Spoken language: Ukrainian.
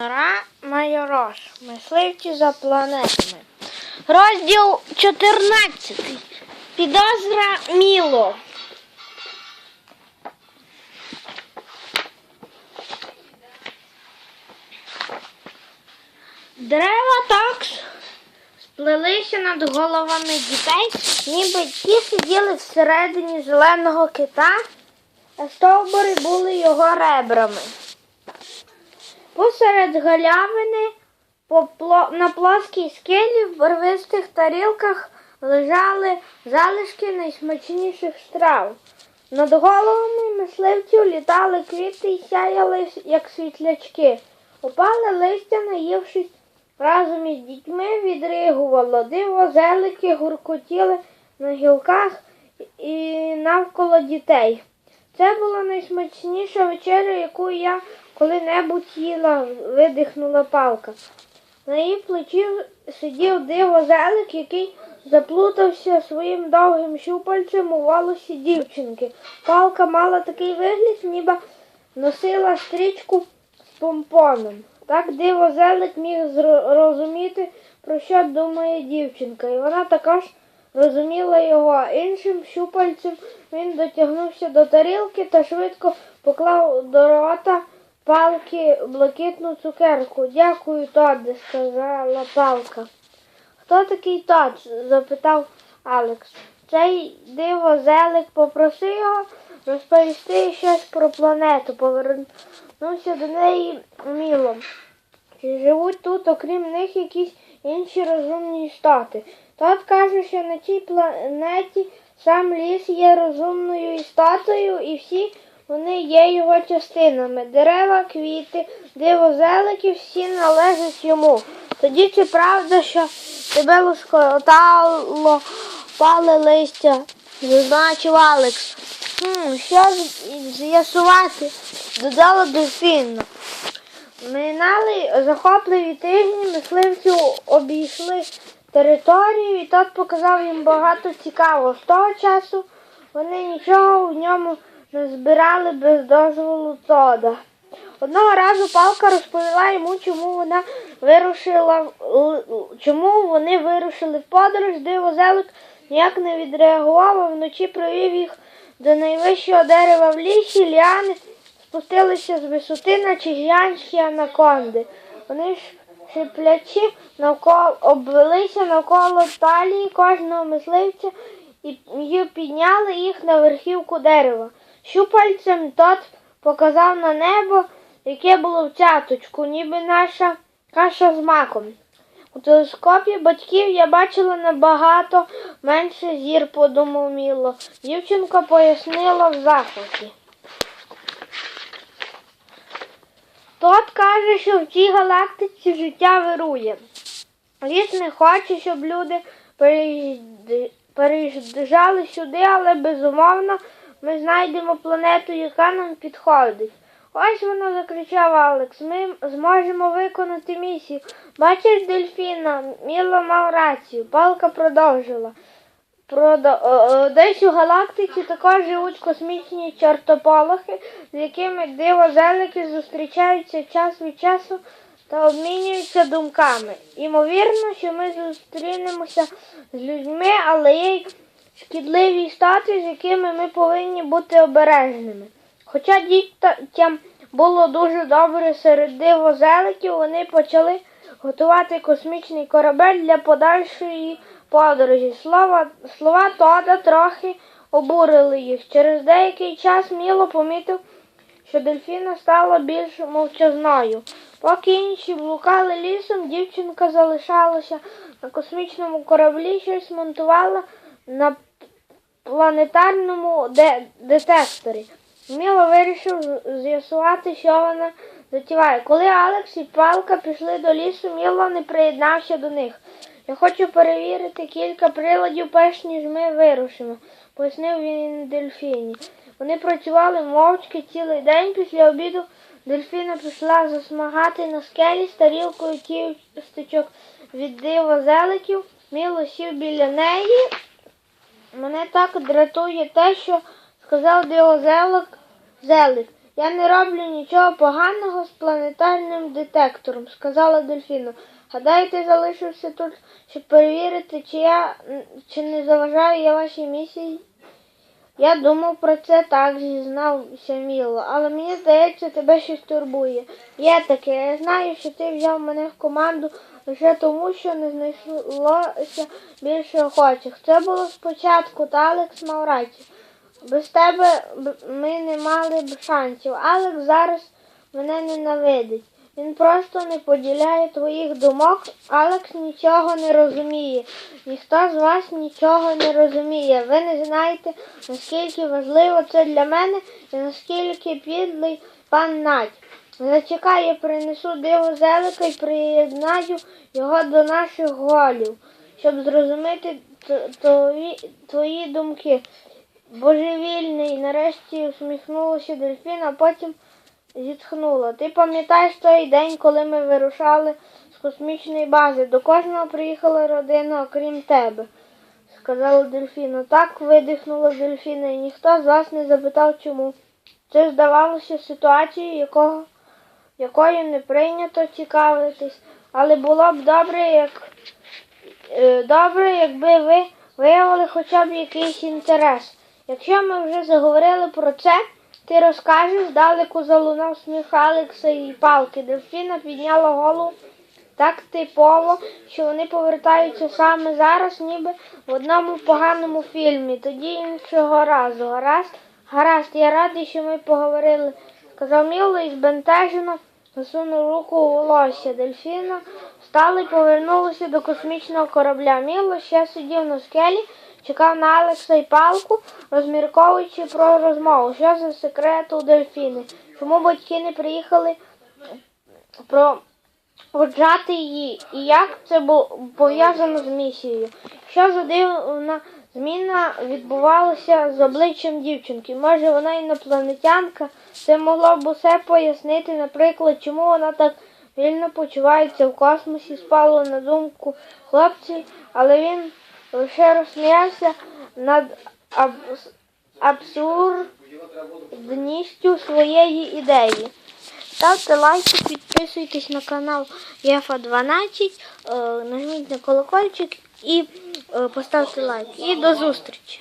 Гра Майорош. Мисливці за планетами. Розділ 14. Підозра Міло. Дерева так сплелися над головами дітей, ніби ті сиділи всередині зеленого кита, а стовбури були його ребрами. Посеред галявини на плоскій скелі в барвистих тарілках лежали залишки найсмачніших страв. Над головами мисливців літали квіти і сяяли, як світлячки. Упали листя, наївшись разом із дітьми, відригувало. Диво зелики гуркотіли на гілках і навколо дітей. Це була найсмачніша вечеря, яку я коли-небудь їла, видихнула палка. На її плечі сидів диво зелик, який заплутався своїм довгим щупальцем у волосі дівчинки. Палка мала такий вигляд, ніби носила стрічку з помпоном. Так диво зелик міг зрозуміти, про що думає дівчинка, і вона також розуміла його. Іншим щупальцем він дотягнувся до тарілки та швидко поклав до рота палки блакитну цукерку. Дякую, Тодде, сказала палка. Хто такий Тод? запитав Алекс. Цей диво зелик попросив його розповісти щось про планету. Повернувся до неї мілом. Чи живуть тут, окрім них, якісь інші розумні істоти? Тот каже, що на цій планеті сам ліс є розумною істотою, і всі вони є його частинами. Дерева, квіти, дивозелики всі належать йому. Тоді чи правда, що тебе лоскотало пали листя, зазначив Алекс. Хм, що з'ясувати, додала дельфінна. Минали захопливі тижні, мисливці обійшли територію, і тот показав їм багато цікавого. З того часу вони нічого в ньому не збирали без дозволу Тода. Одного разу палка розповіла йому, чому вона вирушила, чому вони вирушили в подорож, диво зелик ніяк не відреагував, вночі привів їх до найвищого дерева в лісі, ліани спустилися з висоти, наче гігантські анаконди. Вони ж шиплячи навколо обвелися навколо талії кожного мисливця і підняли їх на верхівку дерева. Щупальцем тот показав на небо, яке було в цяточку, ніби наша каша з маком. У телескопі батьків я бачила набагато менше зір, подумав Міло. Дівчинка пояснила в захваті. Тот каже, що в цій галактиці життя вирує. Ліс не хоче, щоб люди переїжджали сюди, але безумовно ми знайдемо планету, яка нам підходить. Ось воно закричав Алекс. Ми зможемо виконати місію. Бачиш, дельфіна, Міло мав рацію. Палка продовжила. Продо- е, е, Десь у галактиці також живуть космічні чортополохи, з якими диво-зелики зустрічаються час від часу та обмінюються думками. Імовірно, що ми зустрінемося з людьми, але є шкідливі істоти, з якими ми повинні бути обережними. Хоча дітям було дуже добре серед дивозеликів, вони почали готувати космічний корабель для подальшої подорожі. Слова, слова Тода трохи обурили їх. Через деякий час Міло помітив, що дельфіна стала більш мовчазною. Поки інші блукали лісом, дівчинка залишалася на космічному кораблі, щось монтувала на планетарному де- детекторі. Міло вирішив з'ясувати, що вона затіває. Коли Алекс і Палка пішли до лісу, Міло не приєднався до них. Я хочу перевірити кілька приладів, перш ніж ми вирушимо, пояснив він дельфіні. Вони працювали мовчки цілий день після обіду. Дельфіна пішла засмагати на скелі з тарілкою тістечок від диво зеликів. Міло сів біля неї. Мене так дратує те, що сказав Діозелок зелик. Я не роблю нічого поганого з планетарним детектором, сказала Дельфіна. Гадаю, ти залишився тут, щоб перевірити, чи я чи не заважаю я вашій місії. Я думав про це так, зізнався Міло, але мені здається, тебе щось турбує. Є таке, я знаю, що ти взяв мене в команду лише тому, що не знайшлося більше охочих. Це було спочатку, та Алекс мав рацію. Без тебе ми не мали б шансів. Алекс зараз мене ненавидить. Він просто не поділяє твоїх думок. Алекс нічого не розуміє. Ніхто з вас нічого не розуміє. Ви не знаєте, наскільки важливо це для мене і наскільки підлий пан Надь. Зачекай, я принесу диво зелика і приєднаю його до наших голів, щоб зрозуміти твої, твої думки. Божевільний, нарешті усміхнулася дельфін, а потім зітхнула. Ти пам'ятаєш той день, коли ми вирушали з космічної бази? До кожного приїхала родина, окрім тебе, сказала дельфіна. Так видихнула дельфіна, і ніхто з вас не запитав чому. Це здавалося ситуацією, якого, якою не прийнято цікавитись, але було б добре, як е, добре, якби ви виявили хоча б якийсь інтерес. Якщо ми вже заговорили про це, ти розкажеш, здалеку залунав сміх Алекса і палки. Дельфіна підняла голову так типово, що вони повертаються саме зараз, ніби в одному поганому фільмі. Тоді іншого разу. Гаразд, гаразд, я радий, що ми поговорили, сказав Міло і збентежено засунув руку у волосся. Дельфіна встала і повернулася до космічного корабля. Міло ще сидів на скелі, чекав на Алекса і палку, розмірковуючи про розмову. Що за секрет у дельфіни? Чому батьки не приїхали проводжати її? І як це було пов'язано з місією? Що за дивна зміна відбувалася з обличчям дівчинки? Може, вона інопланетянка? Це могло б усе пояснити, наприклад, чому вона так вільно почувається в космосі, спало на думку хлопці, але він лише розсміявся над абс- абсурдністю своєї ідеї. Ставте лайки, підписуйтесь на канал ЄФА 12, е, нажміть на колокольчик і е, поставте лайк. І до зустрічі!